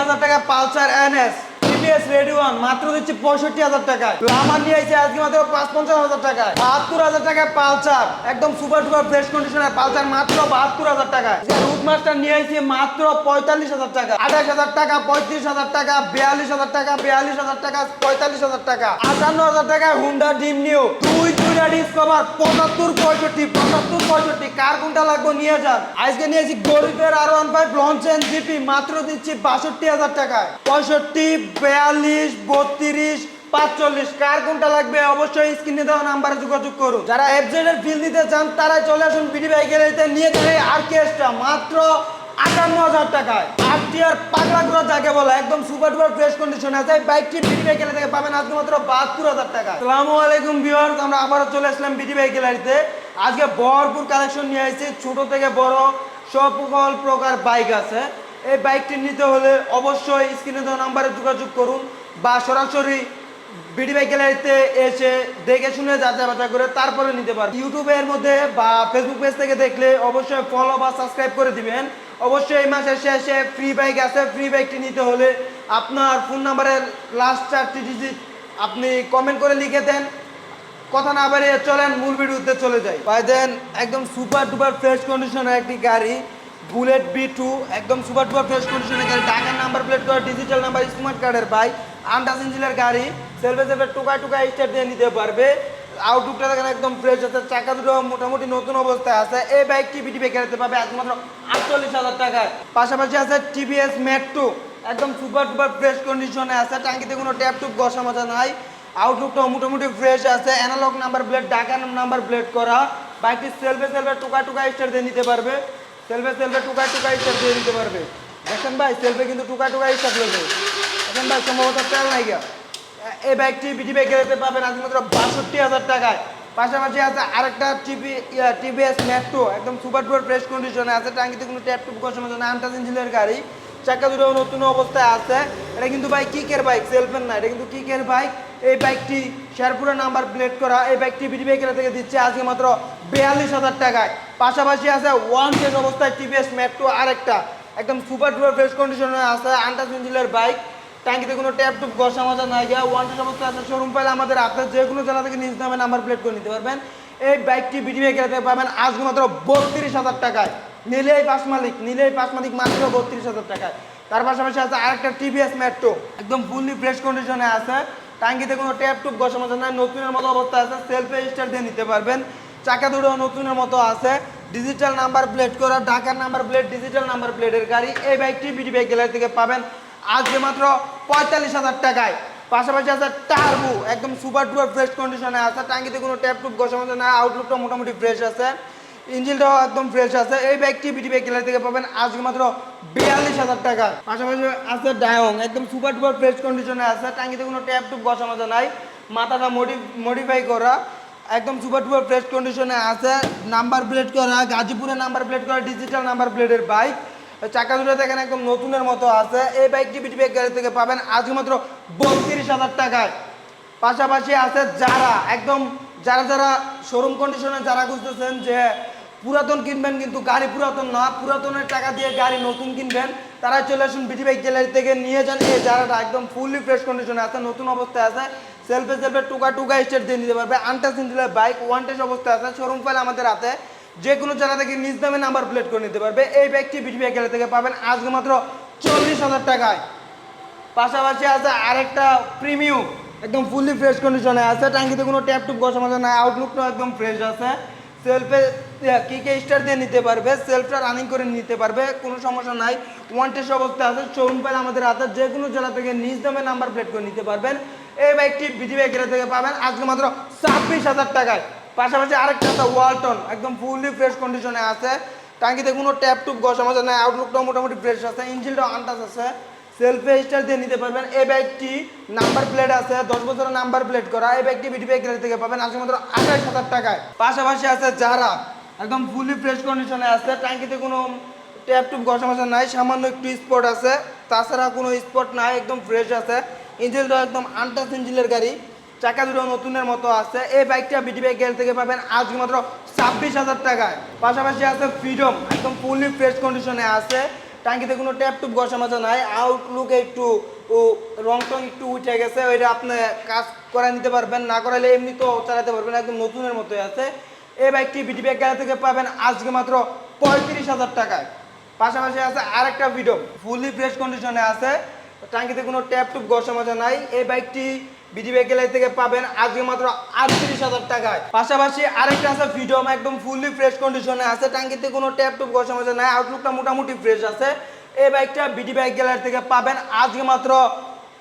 হাজার টাকা Pulsar NS. TVS Radeon মাত্র দিচ্ছি পঁয়ষট্টি হাজার টাকায়। আমার নিয়ে এসে আজকে মাত্র পাঁচ পঞ্চাশ হাজার টাকায়। বাহাত্তর হাজার টাকায় পালসার, একদম সুপার ডুপার ফ্রেশ কন্ডিশনের পালসার মাত্র বাহাত্তর হাজার টাকায়। রুট নিয়ে এসে মাত্র পঁয়তাল্লিশ হাজার টাকা আঠাশ হাজার টাকা, পঁয়ত্রিশ হাজার টাকা, বিয়াল্লিশ হাজার টাকা, বিয়াল্লিশ হাজার টাকা, পঁয়তাল্লিশ হাজার টাকা। আটান্ন হাজার টাকায় হুন্ডা ডিম নিউ দুই দুইটা ডিসকভার পঁচাত্তর পঁয়ষট্টি পঁচাত্তর পঁয়ষট্টি। কার কোনটা লাগবে নিয়ে যান। আজকে নিয়েছি গরিবের R one five launch and G মাত্র দিচ্ছি বাষট্টি হাজার টাকায়। পঁয়ষট্টি বিয়াল্লিশ, বত্রিশ, পাঁচচল্লিশ, কার কোনটা লাগবে? অবশ্যই স্ক্রিনে দেওয়া নাম্বারে যোগাযোগ করুন যারা এফজেড এর বিল দিতে চান, তারাই চলে আসুন বিডি ভাই বাইকের নিয়ে যাবে আর কেসটা মাত্র আটান্ন হাজার টাকায়। আর টিয়ার পাগলা গুলো যাকে বলে, একদম সুপার ডুপার ফ্রেশ কন্ডিশন আছে। বাইকটি বিডি বাই গ্যালারি থেকে পাবেন আজকে মাত্র বাহাত্তর হাজার টাকা। আসসালামু আলাইকুম ভিউয়ার্স আমরা আবারও চলে আসলাম বিডি বাই গ্যালারিতে আজকে ভরপুর কালেকশন নিয়ে আসছি ছোট থেকে বড় সকল প্রকার বাইক আছে। এই বাইকটি নিতে হলে অবশ্যই স্ক্রিনে দেওয়া নাম্বারে যোগাযোগ করুন বা সরাসরি বিডি বাই গ্যালারিতে এসে দেখে শুনে যাচাই বাছাই করে তারপরে নিতে পারবেন ইউটিউবের মধ্যে বা ফেসবুক পেজ থেকে দেখলে অবশ্যই ফলো বা সাবস্ক্রাইব করে দিবেন। অবশ্যই এই মাসের শেষে ফ্রি বাইক আছে ফ্রি বাইকটি নিতে হলে আপনার ফোন নাম্বারের লাস্ট চারটি ডিজিট আপনি কমেন্ট করে লিখে দেন। কথা না বাড়িয়ে চলেন, মূল ভিডিওতে চলে যাই। ভাই দেন, একদম সুপার ডুপার ফ্রেশ কন্ডিশনের একটি গাড়ি। বুলেট বি টু, একদম সুপার ডুপার ফ্রেশ কন্ডিশনের গাড়ি। ঢাকার নাম্বার প্লেট করা ডিজিটাল নাম্বার স্মার্ট কার্ডের বাইক আন্টাস ইঞ্জিনের গাড়ি। সেলফে সেলফে টুকায় টুকায় স্টার্ট দিয়ে নিতে পারবে। আউটলুকটা দেখেন একদম ফ্রেশ আছে। চাকা দুটো মোটামুটি নতুন অবস্থায় আছে। এই বাইকটি বিটি বেকার যেতে পাবে একমাত্র আটচল্লিশ হাজার টাকায়। পাশাপাশি আছে টিভিএস মেট্রো একদম সুপার ডুপার ফ্রেশ কন্ডিশনে আছে। টাঙ্কিতে কোনো ট্যাপ টুপ বসা মজা নাই। আউটলুকটাও মোটামুটি ফ্রেশ আছে। Analogue number plate Dhaka number plate করা। বাইকটি সেলফে সেলফে টুকা টুকা স্টার দিয়ে নিতে পারবে। সেলফে সেলফে টুকা টুকা হিসাব দিয়ে দিতে পারবে। দেখেন ভাই, সেলফে কিন্তু টুকা টুকা হিসাব লেবে দেখেন ভাই, সম্ভবত তেল নাই গিয়া। এই বাইকটি বিটি বাইকের পাবেন আজ মাত্র বাষট্টি হাজার টাকায়। পাশাপাশি আছে আরেকটা টিভি টিভিএস ম্যাট্রো একদম সুপার টুপার ফ্রেশ কন্ডিশনে আছে। টাঙ্কিতে কোনো ট্যাপ টুপ কষানোর জন্য আন্টাস ইঞ্জিনের গাড়ি। চাকা দুটো নতুন অবস্থায় আছে। এটা কিন্তু বাইক কিকের বাইক সেলফের না, এটা কিন্তু কিকের বাইক এই বাইকটি শেরপুরে নাম্বার প্লেট করা, এই বাইকটি বিডি বাইকের থেকে দিচ্ছে আজকে মাত্র বিয়াল্লিশ হাজার টাকায়। পাশাপাশি আছে ওয়ান শেষ অবস্থায় টিভিএস মেট্রো আরেকটা। একদম সুপার ডুপার ফ্রেশ কন্ডিশনে আছে আন্টাস ইঞ্জিনের বাইক ট্যাঙ্কিতে কোনো ট্যাপ টুপ ঘষা মজা নাই গিয়া ওয়ান টেস অবস্থায় আছে শোরুম পাইলে আমাদের আপনার যে কোনো জেলা থেকে নিজ নামে নাম্বার প্লেট করে নিতে পারবেন। এই বাইকটি বিডি বাইকের থেকে পাবেন আজকে মাত্র বত্রিশ হাজার টাকায়। নিলেই পাঁচ মালিক, নিলেই পাঁচ মালিক মাত্র বত্রিশ হাজার টাকায়। তার পাশাপাশি আছে আরেকটা টিভিএস মেট্রো একদম ফুললি ফ্রেশ কন্ডিশনে আছে। টাঙ্গিতে কোনো ট্যাপ টুপ মজা নাই নতুনের মতো অবস্থা আছে। সেলফে স্টার দিয়ে নিতে পারবেন। চাকা দুটো নতুনের মতো আছে। ডিজিটাল নাম্বার প্লেট করা ঢাকার নাম্বার প্লেট ডিজিটাল নাম্বার প্লেটের গাড়ি, এই বাইকটি বিডি বাইক গ্যালারি থেকে পাবেন আজকে মাত্র পঁয়তাল্লিশ হাজার টাকায়। পাশাপাশি আছে টার্বু একদম সুপার ডুপার ফ্রেশ কন্ডিশনে আছে। টাঙ্গিতে কোনো ট্যাপ টুপ মতো না আউটলুকটা মোটামুটি ফ্রেশ আছে। ইঞ্জিনটাও একদম ফ্রেশ আছে। এই বাইকটি বিডি বাইক গ্যালারি থেকে পাবেন আজকে মাত্র বিয়াল্লিশ হাজার টাকা। পাশাপাশি আছে ডায়ং একদম সুপার ডুপার ফ্রেশ কন্ডিশনে আছে। টাঙ্কিতে কোনো ট্যাপ টুপ মতো নাই। মাথাটা মডি মডিফাই করা। একদম সুপার ডুপার ফ্রেশ কন্ডিশনে আছে। নাম্বার প্লেট করা গাজীপুরের নাম্বার প্লেট করা ডিজিটাল নাম্বার প্লেটের বাইক চাকা দুটো দেখেন একদম নতুনের মতো আছে। এই বাইকটি বিটি গাড়ি থেকে পাবেন আজকে মাত্র বত্রিশ হাজার টাকায়। পাশাপাশি আছে যারা একদম যারা যারা শোরুম কন্ডিশনে যারা খুঁজতেছেন যে পুরাতন কিনবেন কিন্তু গাড়ি পুরাতন না, পুরাতনের টাকা দিয়ে গাড়ি নতুন কিনবেন। তারা চলে আসুন বিটি বাইক গ্যালারি থেকে, নিয়ে যান এই যারাটা একদম ফুললি ফ্রেশ কন্ডিশনে আছে, নতুন অবস্থায় আছে। সেলফে সেলফে টুকা টুকা স্টেট দিয়ে নিতে পারবে আনটাস ইঞ্জিনের বাইক ওয়ান টেস্ট অবস্থায় আছে শোরুম ফাইল আমাদের হাতে। যে কোনো জায়গা থেকে নিজ দামে নাম্বার প্লেট করে নিতে পারবে। এই বাইকটি বিটি বাইক গ্যালারি থেকে পাবেন আজকে মাত্র চল্লিশ হাজার টাকায়। পাশাপাশি আছে আরেকটা প্রিমিয়াম একদম ফুললি ফ্রেশ কন্ডিশনে আছে। টাঙ্কিতে কোনো ট্যাপ টুপ বসা মতো নাই আউটলুকটাও একদম ফ্রেশ আছে। সেলফে কিকে স্টার দিয়ে নিতে পারবে সেলফটা রানিং করে নিতে পারবে, কোনো সমস্যা নাই। ওয়ান টেস্ট অবস্থায় আছে শোরুম পাইলে আমাদের হাতে, যে কোনো জেলা থেকে নিজ দামে নাম্বার প্লেট করে নিতে পারবেন। এই বাইকটি বিজি বাইকের থেকে পাবেন, আজকে মাত্র ছাব্বিশ হাজার টাকায়। পাশাপাশি আরেকটা আছে ওয়ালটন একদম ফুললি ফ্রেশ কন্ডিশনে আছে। টাঙ্কিতে কোনো ট্যাপ টুপ বসা মজা নাই আউটলুকটাও মোটামুটি ফ্রেশ আছে ইঞ্জিনটাও আন্টাস আছে। সেলফে স্টার দিয়ে নিতে পারবেন। এই বাইকটি নাম্বার প্লেট আছে, দশ বছরের নাম্বার প্লেট করা। এই বাইকটি বিটি বাইক থেকে পাবেন আজকে মাত্র আঠাশ হাজার টাকায়। পাশাপাশি আছে যারা একদম ফুলি ফ্রেশ কন্ডিশনে আছে, ট্যাঙ্কিতে কোনো ট্যাপ টুপ ঘষা মশা নাই, সামান্য একটু স্পট আছে। তাছাড়া কোনো স্পট নাই, একদম ফ্রেশ আছে। ইঞ্জিনটাও একদম আনটাস ইঞ্জিনের গাড়ি। চাকা দুটো নতুনের মতো আছে। এই বাইকটা বিটি গ্যারেজ থেকে পাবেন আজকে মাত্র ছাব্বিশ হাজার টাকায়। পাশাপাশি আছে ফ্রিডম একদম ফুললি ফ্রেশ কন্ডিশনে আছে। টাঙ্কিতে কোনো ট্যাপ টুপ ঘষা মাজা নাই আউটলুকে একটু, ও রং টং একটু উঠে গেছে, ওইটা আপনি কাজ করে নিতে পারবেন, না করালে এমনি তো চালাতে পারবেন, একদম নতুনের মতোই আছে। এই বাইকটি ব্যাগ গ্যালারি থেকে পাবেন আজকে মাত্র পঁয়ত্রিশ হাজার টাকায়। পাশাপাশি আছে আরেকটা ভিডিও ফুলি ফ্রেশ কন্ডিশনে আছে টাঙ্কিতে কোনো ট্যাপ টুপ ঘষা মাজা নাই, এই বাইকটি বিডি ব্যাগ গ্যালারি থেকে পাবেন আজকে মাত্র আটত্রিশ হাজার টাকায়। পাশাপাশি আরেকটা আছে ভিডিও একদম ফুললি ফ্রেশ কন্ডিশনে আছে। টাঙ্কিতে কোনো ট্যাপ টুপ ঘষা মাজা নাই আউটলুকটা মোটামুটি ফ্রেশ আছে। এই বাইকটা বিডি ব্যাগ গ্যালারি থেকে পাবেন আজকে মাত্র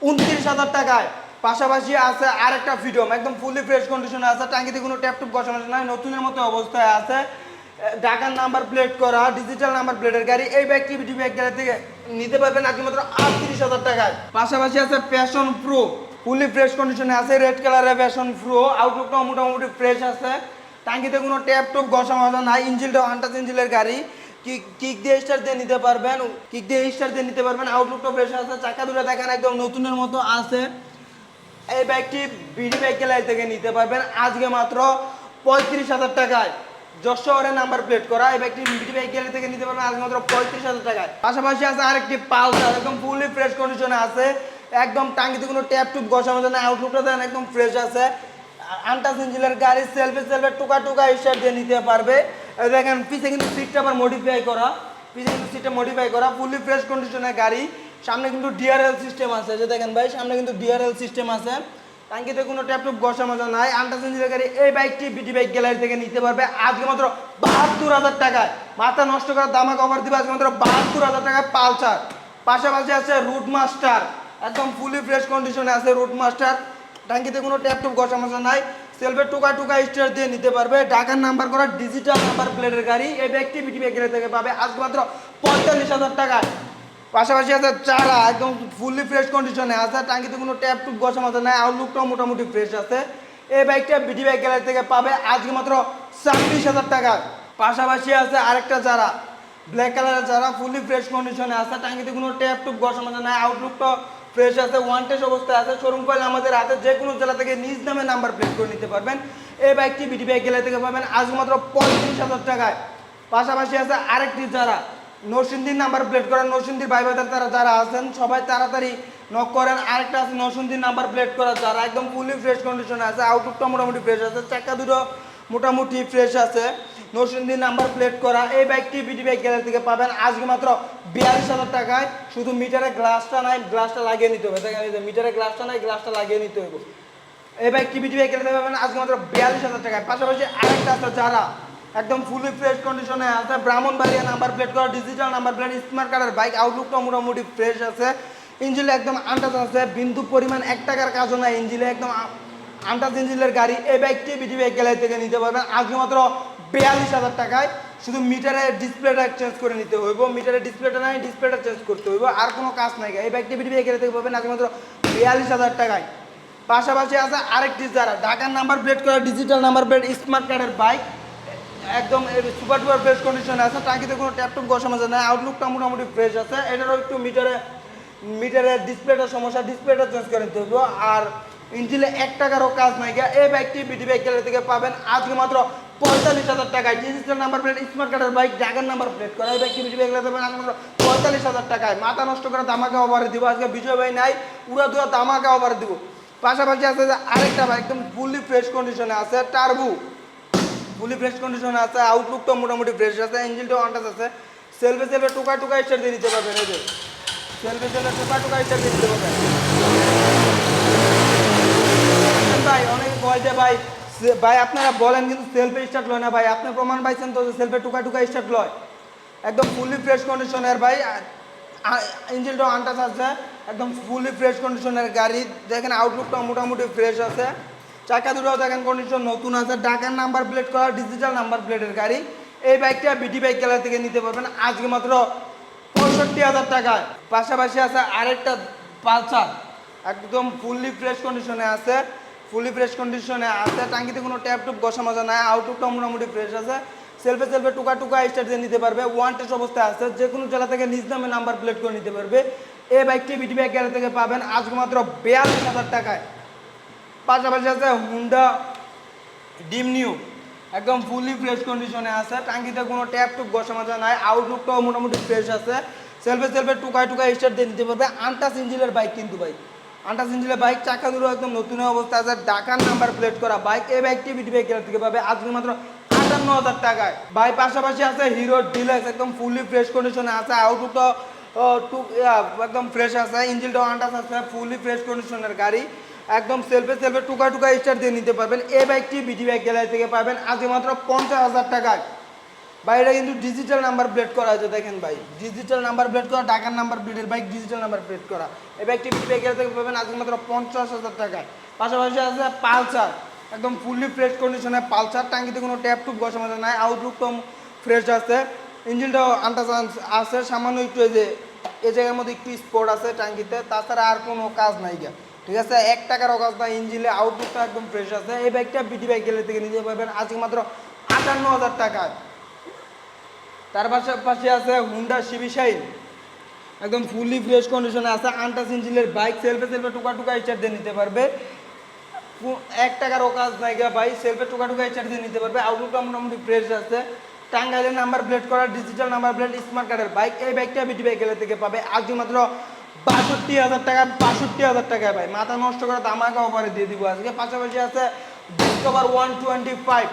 উনত্রিশ হাজার টাকায়। পাশাপাশি আছে আরেকটা ফ্রিডম একদম ফুললি ফ্রেশ কন্ডিশনে আছে। টাঙ্কিতে কোনো ট্যাপ টুপ ঘষা মাজা নাই, নতুনের মতো অবস্থায় আছে। ঢাকার নাম্বার প্লেট করা ডিজিটাল নাম্বার প্লেটের গাড়ি, এই ব্যাগটি বিডি ব্যাগ গ্যালারি থেকে নিতে পারবেন আজকে মাত্র আটত্রিশ হাজার টাকায়। পাশাপাশি আছে প্যাশন প্রো ফুললি ফ্রেশ কন্ডিশনে আছে রেড কালারের প্যাশন প্রো আউটলুকটাও মোটামুটি ফ্রেশ আছে। টাঙ্কিতে কোনো ট্যাপ টুপ ঘষা মাজা নাই ইঞ্জিনটাও আন্টাস ইঞ্জিনের গাড়ি। কিক দিয়ে স্টার দিয়ে নিতে পারবেন কিক দিয়ে স্টার দিয়ে নিতে পারবেন আউটলুকটাও ফ্রেশ আছে, চাকা দুটো দেখেন একদম নতুনের মতো আছে। এই ব্যাগটি বিডি ব্যাগ গ্যালারি থেকে নিতে পারবেন, আজকে মাত্র পঁয়ত্রিশ হাজার টাকায়। যশ শহরের নাম্বার প্লেট করা, এই ব্যাগটি বিডি ব্যাগ গ্যালারি থেকে নিতে পারবেন, আজকে মাত্র পঁয়ত্রিশ হাজার টাকায়। পাশাপাশি আছে আরেকটি পালসার একদম ফুললি ফ্রেশ কন্ডিশনে আছে। একদম টাঙ্গিতে কোনো ট্যাপ টুপ ঘষা মতো না আউটলুকটা দেন একদম ফ্রেশ আছে। আন্টাস ইঞ্জিনের গাড়ি সেলফে সেলফে টুকা টুকা স্টার দিয়ে নিতে পারবে। দেখেন, পিছে কিন্তু সিটটা আবার মডিফাই করা। পিছে কিন্তু সিটটা মডিফাই করা ফুললি ফ্রেশ কন্ডিশনের গাড়ি। সামনে কিন্তু ডিআরএল সিস্টেম আছে যে দেখেন ভাই, সামনে কিন্তু ডিআরএল সিস্টেম আছে। টাঙ্কিতে কোনো ট্যাপটপ বসা মজা নাই আন্টাস ইঞ্জিনের গাড়ি এই বাইকটি বিটি বাইক গ্যালারি থেকে নিতে পারবে। আজকে মাত্র বাহাত্তর হাজার টাকায়। মাথা নষ্ট করার দামা কভার দিবে আজকে মাত্র বাহাত্তর হাজার টাকায় পালসার। পাশাপাশি আছে রুট মাস্টার একদম ফুলি ফ্রেশ কন্ডিশনে আছে রুট মাস্টার টাঙ্কিতে কোনো ট্যাপ টুপ ঘষা মজা নাই। সেলফে টুকা টুকা স্টার দিয়ে নিতে পারবে। ঢাকার নাম্বার করা ডিজিটাল নাম্বার প্লেটের গাড়ি। এই ব্যক্তি বিটি ব্যাগ থেকে পাবে আজকে মাত্র পঁয়তাল্লিশ হাজার টাকায় পাশাপাশি আছে চারা, একদম ফুললি ফ্রেশ কন্ডিশনে আছে। টাঙ্কিতে কোনো ট্যাপ টুপ বসা মতো নাই। আউটলুকটাও মোটামুটি ফ্রেশ আছে। এই বাইকটা বিটি বাইক গ্যালারি থেকে পাবে আজকে মাত্র ছাব্বিশ হাজার টাকা। পাশাপাশি আছে আরেকটা চারা। ব্ল্যাক কালারের চারা ফুললি ফ্রেশ কন্ডিশনে আছে। টাঙ্কিতে কোনো ট্যাপ টুপ বসা মতো নাই। আউটলুকটাও ফ্রেশ আছে ওয়ান টেস্ট অবস্থায় আছে। শোরুম কয়েল আমাদের হাতে যে কোনো জেলা থেকে নিজ নামে নাম্বার প্লেট করে নিতে পারবেন। এই বাইকটি বিটি বাইক গ্যালারি থেকে পাবেন আজকে মাত্র পঁয়ত্রিশ হাজার টাকায়। পাশাপাশি আছে আরেকটি যারা নরসিংদীর নাম্বার প্লেট করা নরসিংদীর ভাই ভাইদের তারা যারা আছেন, সবাই তাড়াতাড়ি নক করেন। আরেকটা আছে নরসিংদীর নাম্বার প্লেট করা যারা একদম ফুলি ফ্রেশ কন্ডিশনে আছে আউটলুকটা মোটামুটি ফ্রেশ আছে। চাকা দুটো মোটামুটি ফ্রেশ আছে। নরসিংদীর নাম্বার প্লেট করা, এই বাইকটি বিডি বাইক গ্যালারি থেকে পাবেন। আজকে মাত্র বিয়াল্লিশ হাজার টাকায়। শুধু মিটারে গ্লাসটা নাই গ্লাসটা লাগিয়ে নিতে হবে। দেখেন মিটারে গ্লাসটা নাই গ্লাসটা লাগিয়ে নিতে হবে। এই বাইকটি বিডি বাইক গ্যালারি পাবেন আজকে মাত্র বিয়াল্লিশ হাজার টাকায়। পাশাপাশি আরেকটা আছে যারা একদম ফুলি ফ্রেশ কন্ডিশনে আছে, ব্রাহ্মণবাড়িয়া নাম্বার প্লেট করা ডিজিটাল নাম্বার প্লেট স্মার্ট কার্ডের বাইক আউটলুকটা মোটামুটি ফ্রেশ আছে। ইঞ্জিনে একদম আন্দাজ আছে, বিন্দু পরিমাণ এক টাকার কাজও নাই ইঞ্জিনে একদম আ- আন্দাজ ইঞ্জিনের গাড়ি এই বাইকটি বিটি বাইক গ্যালারি থেকে নিতে পারবেন। আজকে মাত্র বিয়াল্লিশ হাজার টাকায়। শুধু মিটারের ডিসপ্লেটা চেঞ্জ করে নিতে হইব। মিটারের ডিসপ্লেটা নাই, ডিসপ্লেটা চেঞ্জ করতে হইব। আর কোনো কাজ নাই এই বাইকটি বিটি বাইক গ্যালারি থেকে পাবেন আজকে মাত্র বিয়াল্লিশ হাজার টাকায়। পাশাপাশি আছে আরেকটি যারা ঢাকার নাম্বার প্লেট করা ডিজিটাল নাম্বার প্লেট স্মার্ট কার্ডের বাইক একদম সুপার টুপার ফ্রেশ কন্ডিশনে আছে। টাঙ্কিতে কোনো ট্যাপটপ বসা মাঝে নাই আউটলুকটা মোটামুটি ফ্রেশ আছে। এটারও একটু মিটারে, মিটারের ডিসপ্লেটার সমস্যা। ডিসপ্লেটা চেঞ্জ করে নিতে হবে আর ইঞ্জিনে এক টাকারও কাজ নাই গিয়া এই বাইকটি বিটি বাইক গ্যালারি থেকে পাবেন আজকে মাত্র পঁয়তাল্লিশ হাজার টাকায় ডিজিটাল নাম্বার প্লেট স্মার্ট কার্ডের বাইক, জাগার নাম্বার প্লেট করা। এই বাইকটি বিটি বাইক গ্যালারি পাবেন আজকে মাত্র পঁয়তাল্লিশ হাজার টাকায়। মাথা নষ্ট করে দামাকা ওভারে দিব। আজকে বিজয় ভাই নাই, উড়া দুরা দামাকা ওভারে দিব। পাশাপাশি আছে যে আরেকটা বাইক, একদম ফুললি ফ্রেশ কন্ডিশনে আছে টার্বু ফুলি ফ্রেশ কন্ডিশন আছে আউটলুকটা মোটামুটি ফ্রেশ আছে ইঞ্জিনটাও আন্টাস আছে। সেলফে সেলফে টুকা টুকা স্টার দিয়ে দিতে পারবেন, এই যে। সেলফে সেলফে টুকা টুকা স্টার দিয়ে দিতে পারবেন। ভাই, অনেকে কয় ভাই ভাই, আপনারা বলেন কিন্তু সেলফে স্টার্ট লয় না ভাই। আপনি প্রমাণ পাইছেন তো সেলফে টুকা টুকা স্টার্ট লয়। একদম ফুলি ফ্রেশ কন্ডিশনের ভাই ইঞ্জিনটাও আন্টাস আছে। একদম ফুলি ফ্রেশ কন্ডিশনের গাড়ি। দেখেন আউটলুকটা মোটামুটি ফ্রেশ আছে। চাকা দুটোও দেখেন কন্ডিশন নতুন আছে। ঢাকার নাম্বার প্লেট করা ডিজিটাল নাম্বার প্লেটের গাড়ি। এই বাইকটা বিটি বাইক গ্যালারি থেকে নিতে পারবেন। আজকে মাত্র পঁয়ষট্টি হাজার টাকায়। পাশাপাশি আছে আরেকটা পালসার। একদম ফুললি ফ্রেশ কন্ডিশনে আছে। ফুলি ফ্রেশ কন্ডিশনে আছে টাঙ্কিতে কোনো ট্যাপ টুপ বসা মজা নাই আউটলুকটা মোটামুটি ফ্রেশ আছে। সেলফে সেলফে টুকা টুকা স্টার্ট দিয়ে নিতে পারবে ওয়ান টেস্ট অবস্থায় আছে যে কোনো জেলা থেকে নিজ নামে নাম্বার প্লেট করে নিতে পারবে। এই বাইকটি বিটি বাইক গ্যালারি থেকে পাবেন, আজকে মাত্র বিয়াল্লিশ হাজার টাকায়। পাশাপাশি আছে হুন্ডা ডিম নিউ একদম ফুলি ফ্রেশ কন্ডিশনে আছে টাঙ্কিতে কোনো ট্যাপ টুপ বসা মাজা নাই আউটলুকটাও মোটামুটি ফ্রেশ আছে। সেলফে সেলফে টুকায় টুকায় স্টার্ট দিয়ে নিতে পারবে, আনটাস ইঞ্জিনের বাইক কিন্তু ভাই। আনটাস ইঞ্জিনের বাইক, চাকা দুটো একদম নতুন অবস্থা আছে। ঢাকার নাম্বার প্লেট করা বাইক। এই বাইকটি বিটি বাইক থেকে পাবে আজকে মাত্র আটান্ন হাজার টাকায়। ভাই পাশাপাশি আছে হিরো ডিলাক্স একদম ফুললি ফ্রেশ কন্ডিশনে আছে। আউটলুকটা টু একদম ফ্রেশ আছে। ইঞ্জিনটাও আন্টাস আছে ফুললি ফ্রেশ কন্ডিশনের গাড়ি। একদম সেলফে সেলফে টুকা টুকা স্টার দিয়ে নিতে পারবেন। এই বাইকটি বিটি বাইক গ্যালারি থেকে পাবেন আজকে মাত্র পঞ্চাশ হাজার টাকায়। ভাই, এটা কিন্তু ডিজিটাল নাম্বার প্লেট করা আছে দেখেন ভাই। ডিজিটাল নাম্বার প্লেট করা ঢাকার নাম্বার প্লেটের বাইক ডিজিটাল নাম্বার প্লেট করা। এই বাইকটি গ্যালারি থেকে পাবেন আজকে মাত্র পঞ্চাশ হাজার টাকায় পাশাপাশি আছে পালসার। একদম ফুললি ফ্রেশ কন্ডিশনে পালসার। টাঙ্কিতে কোনো ট্যাপ টুপ বসা মতো নাই আউটলুক ফ্রেশ আছে। ইঞ্জিনটাও আন্টাজ আছে, সামান্য একটু এই যে, এই জায়গার মধ্যে একটু স্পট আছে টাঙ্কিতে তাছাড়া আর কোনো কাজ নাই গা। ঠিক আছে? এক টাকারও কাজ নাই, ইঞ্জিনে আউটলুকটা একদম ফ্রেশ আছে। এই বাইকটা বিটি বাইক গেলে থেকে নিতে পারবেন, আজকে মাত্র আটান্ন হাজার টাকায় তার পাশাপাশি আছে হুন্ডা সিবি শাইন একদম ফুললি ফ্রেশ কন্ডিশনে আছে, আন্টাস ইঞ্জিনের বাইক সেলফে সেলফে টুকা টুকা স্টার্ট দিয়ে নিতে পারবে। এক টাকারও কাজ নাই গা ভাই সেলফে টুকা টুকা স্টার্ট দিয়ে নিতে পারবে। আউটলুকটা মোটামুটি ফ্রেশ আছে। টাঙ্গাইলের নাম্বার প্লেট করা ডিজিটাল নাম্বার প্লেট স্মার্ট কার্ডের বাইক এই বাইকটা বিটি বাইক থেকে পাবে আজকে মাত্র বাষট্টি হাজার টাকা, বাষট্টি হাজার টাকায় ভাই। মাথা নষ্ট করে দামাকা অফারে দিয়ে দিব আজকে। পাশাপাশি আছে ডিসকভার ওয়ান টোয়েন্টি ফাইভ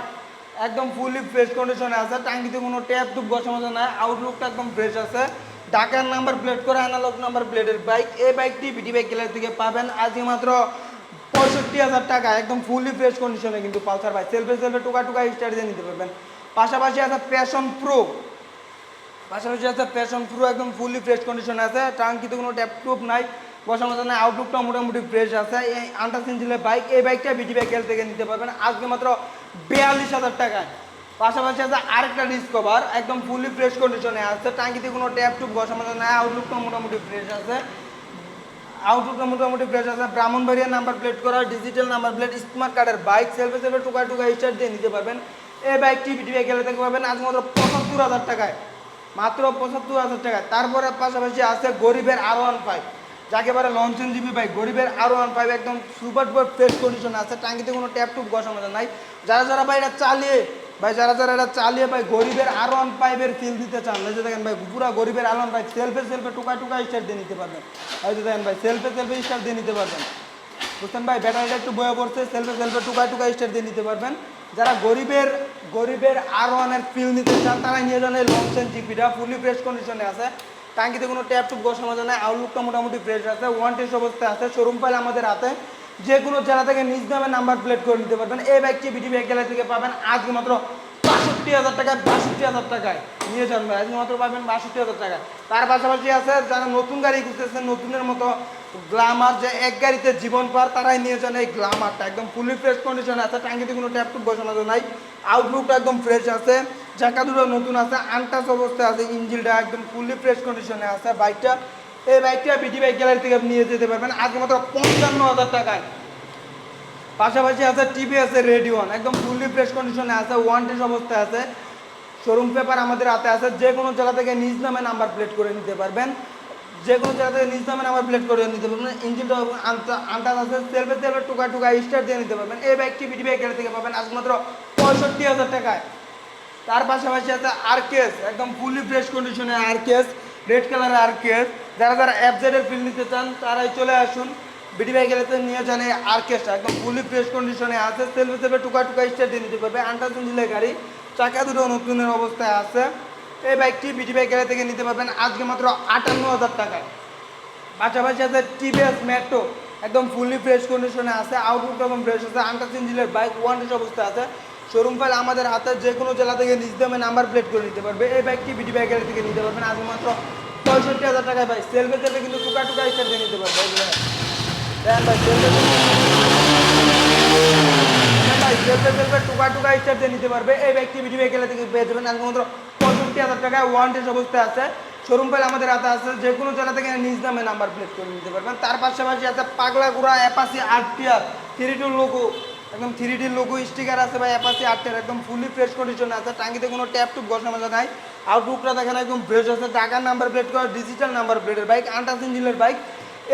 একদম ফুললি ফ্রেশ কন্ডিশনে আছে টাঙ্কিতে কোনো ট্যাপ টুপ বসা মতো নাই আউটলুকটা একদম ফ্রেশ আছে। ঢাকার নাম্বার প্লেট করে অ্যানালগ নাম্বার প্লেটের বাইক এই বাইকটি বিটি বাইক গেলার থেকে পাবেন। আজকে মাত্র পঁয়ষট্টি হাজার টাকা, একদম ফুললি ফ্রেশ কন্ডিশনে কিন্তু পালসার বাইক সেলফে সেলফে টুকা টুকা স্টার্ট দিয়ে নিতে পারবেন। পাশাপাশি আছে প্যাশন প্রো পাশাপাশি আছে প্যাশন প্রো একদম ফুললি ফ্রেশ কন্ডিশনে আছে। টাঙ্কিতে কোনো ট্যাপ টুপ নাই মতো নাই আউটলুকটা মোটামুটি ফ্রেশ আছে। এই আন্টাস ইঞ্জিনের বাইক এই বাইকটা বিটি বাইক থেকে নিতে পারবেন। আজকে মাত্র বিয়াল্লিশ হাজার টাকায়। পাশাপাশি আছে আরেকটা ডিসকভার একদম ফুললি ফ্রেশ কন্ডিশনে আছে। টাঙ্কিতে কোনো ট্যাপ টুপ মতো নাই আউটলুকটা মোটামুটি ফ্রেশ আছে। আউটলুকটা মোটামুটি ফ্রেশ আছে। ব্রাহ্মণবাড়িয়া নাম্বার প্লেট করা ডিজিটাল নাম্বার প্লেট স্মার্ট কার্ডের বাইক সেলফে সেলফে টুকা টুকা স্টার্ট দিয়ে নিতে পারবেন। এই বাইকটি বিটি বাইক গেলে থেকে পাবেন আজ মাত্র পঁচাত্তর হাজার টাকায়। মাত্র পঁচাত্তর হাজার টাকায়। তারপরে পাশাপাশি আছে গরিবের আর ওয়ান ফাইভ যাকে বলে লঞ্চন জিবি বাইক গরিবের আর ওয়ান ফাইভ একদম সুপার ডুপার ফ্রেশ কন্ডিশন আছে টাঙ্কিতে কোনো ট্যাপ টুপ বসানো নাই যারা যারা ভাই এটা চালিয়ে, ভাই, যারা যারা এটা চালিয়ে ভাই গরিবের আর ওয়ান ফাইভের ফিল দিতে চান, এই যে দেখেন ভাই, পুরা গরিবের ওয়ান ফাইভ সেলফে সেলফে টুকা টুকা স্টার্ট দিয়ে নিতে পারবেন। এই যে দেখেন ভাই সেলফে সেলফে স্টার্ট দিয়ে নিতে পারবেন। বুঝছেন ভাই, ব্যাটারিটা একটু বয়ে পড়ছে সেলফে সেলফে টুকা টুকা স্টার্ট দিয়ে নিতে পারবেন। যারা গরিবের গরিবের আর ওয়ানের ফিল নিতে চান তারা নিয়ে যান এই লংসেন জিপিটা ফুলি ফ্রেশ কন্ডিশনে আছে। টাঙ্কিতে কোনো ট্যাপ টুপ বসানো যায় না আউটলুকটা মোটামুটি ফ্রেশ আছে ওয়ান টেস্ট অবস্থায় আছে শোরুম পাইলে আমাদের হাতে। যে কোনো জেলা থেকে নিজ নামে নাম্বার প্লেট করে নিতে পারবেন। এই বাইকটি বিডি বাইক জেলা থেকে পাবেন। আজকে মাত্র বাষট্টি হাজার টাকায়, বাষট্টি হাজার টাকায় নিয়ে যান ভাই। আজকে মাত্র পাবেন বাষট্টি হাজার টাকায়। তার পাশাপাশি আছে, যারা নতুন গাড়ি খুঁজতেছেন, নতুনের মতো গ্লামার যে এক গাড়িতে জীবন পার, তারাই নিয়ে যান এই গ্লামারটা একদম ফুলি ফ্রেশ কন্ডিশনে আছে টাঙ্কিতে কোনো ট্যাপ টুপ বসানো নাই। আউটলুকটা একদম ফ্রেশ আছে। চাকা দুটো নতুন আছে আনটাচ অবস্থায় আছে ইঞ্জিনটা একদম ফুলি ফ্রেশ কন্ডিশনে আছে। বাইকটা, এই বাইকটা বিটি বাইক গ্যালারি থেকে নিয়ে যেতে পারবেন। আজকে মাত্র পঞ্চান্ন হাজার টাকায়। পাশাপাশি আছে টিভি আছে রেডিও একদম ফুললি ফ্রেশ কন্ডিশনে আছে ওয়ান টেস অবস্থায় আছে। শোরুম পেপার আমাদের হাতে আছে, যে কোনো জেলা থেকে নিজ নামে নাম্বার প্লেট করে নিতে পারবেন। যে কোনো জায়গা থেকে নিজ নামে নাম্বার প্লেট করে নিতে পারবেন। ইঞ্জিনটা আন্দাজ আছে সেলফে সেলফে টুকা টুকা স্টার্ট দিয়ে নিতে পারবেন। এই বাইকটি বিটি বাইক থেকে পাবেন আজ মাত্র পঁয়ষট্টি হাজার টাকায়। তার পাশাপাশি আছে আর কেস একদম ফুললি ফ্রেশ কন্ডিশনে আর কেস রেড কালারের আর কেস যারা যারা অ্যাপজেডের ফিল নিতে চান, তারাই চলে আসুন। বিডি বাইক গেলে নিয়ে যান এই আর কেসটা একদম ফুললি ফ্রেশ কন্ডিশনে আছে সেলফে সেলফে টুকা টুকা স্টার দিয়ে নিতে পারবে। আন্টাস ইঞ্জিনের গাড়ি, চাকা দুটো নতুনের অবস্থায় আছে। এই বাইকটি বিডি বাইক গেলে থেকে নিতে পারবেন আজকে মাত্র আটান্ন হাজার টাকায়। পাশাপাশি আছে টিভিএস মেট্রো একদম ফুলি ফ্রেশ কন্ডিশনে আছে আউটলুক একদম ফ্রেশ আছে আন্টাস ইঞ্জিনের বাইক ওয়ান অবস্থায় আছে। শোরুম ফাইল আমাদের হাতে, যে কোনো জেলা থেকে নিজ দামে নাম্বার প্লেট করে নিতে পারবে। এই বাইকটি বিডি বাইকের থেকে নিতে পারবেন আজ মাত্র পঁয়ষট্টি হাজার টাকায় ভাই। সেলফে সেলফে কিন্তু টুকা টুকা স্টার দিয়ে নিতে পারবে। দেখেন ভাই সেলফে ভাই সেলফে সেলফে টুকা টুকা স্টার দিয়ে নিতে পারবে এই ব্যক্তি বিডি বাইকের থেকে পেয়ে যাবেন আজ মাত্র পঁয়ষট্টি হাজার টাকায় ওয়ান টেস অবস্থায় আছে শোরুম ফাইল আমাদের হাতে আছে যে কোনো জেলা থেকে নিজ নামে নাম্বার প্লেট করে নিতে পারবেন তার পাশাপাশি আছে পাগলা গুড়া অ্যাপাসি আট টিয়ার থ্রি টু লোগো একদম থ্রি ডির লোগো স্টিকার আছে ভাই অ্যাপাসি আট টিয়ার একদম ফুলি ফ্রেশ কন্ডিশনে আছে টাঙ্গিতে কোনো ট্যাপ টুপ বসানো নাই আউটলুকটা দেখেন একদম ফ্রেশ আছে টাকার নাম্বার প্লেট করা ডিজিটাল নাম্বার প্লেটের বাইক আন্টাস ইঞ্জিনের বাইক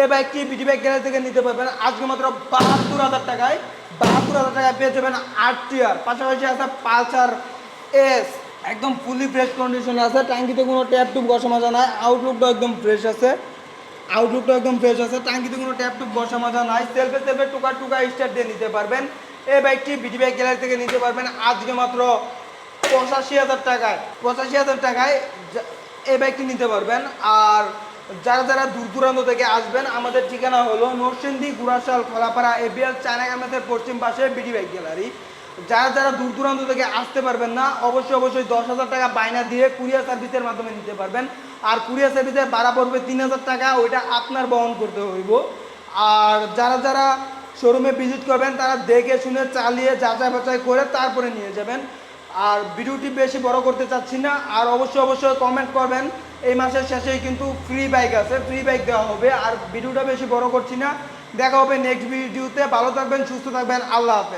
এই বাইকটি বিটি বাইক গ্যারেজ থেকে নিতে পারবেন? আজকে মাত্র বাহাত্তর হাজার টাকায়, বাহাত্তর হাজার টাকায় পেয়ে যাবেন আট টিয়ার পাশাপাশি আছে পালসার এস। একদম ফুলি ফ্রেশ কন্ডিশনে আছে। ট্যাঙ্কিতে কোনো ট্যাপ টুপ বসা মাজা নাই আউটলুকটা একদম ফ্রেশ আছে। আউটলুকটা একদম ফ্রেশ আছে। ট্যাঙ্কিতে কোনো ট্যাপ টুপ বসা মাজা নাই সেলফে সেলফে টুকা টুকা স্টার্ট দিয়ে নিতে পারবেন। এই বাইকটি বিডি বাইক গ্যালারি থেকে নিতে পারবেন? আজকে মাত্র পঁচাশি হাজার টাকায়, পঁচাশি হাজার টাকায় এই বাইকটি নিতে পারবেন? আর যারা যারা দূর দূরান্ত থেকে আসবেন, আমাদের ঠিকানা হলো নরসিংদী, গুড়াশাল, খোলাপাড়া, এবিএল চায়না গামেসের পশ্চিম পাশে বিডি বাইক গ্যালারি যারা যারা দূর দূরান্ত থেকে আসতে পারবেন না, অবশ্যই অবশ্যই দশ হাজার টাকা বায়না দিয়ে কুরিয়ার সার্ভিসের মাধ্যমে নিতে পারবেন। আর কুরিয়ার সার্ভিসের ভাড়া পড়বে তিন হাজার টাকা, ওইটা আপনার বহন করতে হইব। আর যারা যারা শোরুমে ভিজিট করবেন, তারা দেখে শুনে, চালিয়ে, যাচাই বাছাই করে তারপরে নিয়ে যাবেন। আর ভিডিওটি বেশি বড় করতে চাচ্ছি না, আর অবশ্যই অবশ্যই কমেন্ট করবেন। এই মাসের শেষেই কিন্তু ফ্রি বাইক আছে ফ্রি বাইক দেওয়া হবে। আর ভিডিওটা বেশি বড় করছি না। দেখা হবে নেক্সট ভিডিওতে ভালো থাকবেন, সুস্থ থাকবেন। আল্লাহ হাফেজ।